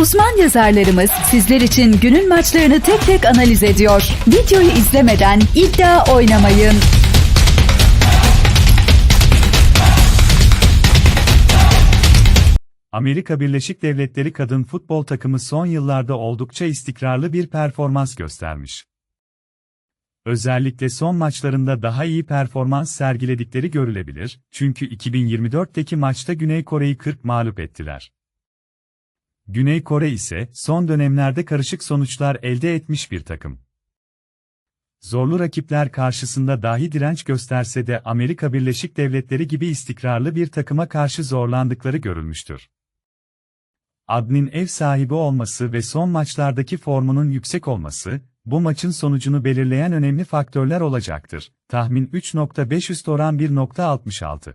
Uzman yazarlarımız sizler için günün maçlarını tek tek analiz ediyor. Videoyu izlemeden iddia oynamayın. Amerika Birleşik Devletleri kadın futbol takımı son yıllarda oldukça istikrarlı bir performans göstermiş. Özellikle son maçlarında daha iyi performans sergiledikleri görülebilir, çünkü 2024'teki maçta Güney Kore'yi 40 mağlup ettiler. Güney Kore ise son dönemlerde karışık sonuçlar elde etmiş bir takım. Zorlu rakipler karşısında dahi direnç gösterse de Amerika Birleşik Devletleri gibi istikrarlı bir takıma karşı zorlandıkları görülmüştür. Adnin ev sahibi olması ve son maçlardaki formunun yüksek olması, bu maçın sonucunu belirleyen önemli faktörler olacaktır. Tahmin 3.5 üst oran 1.66.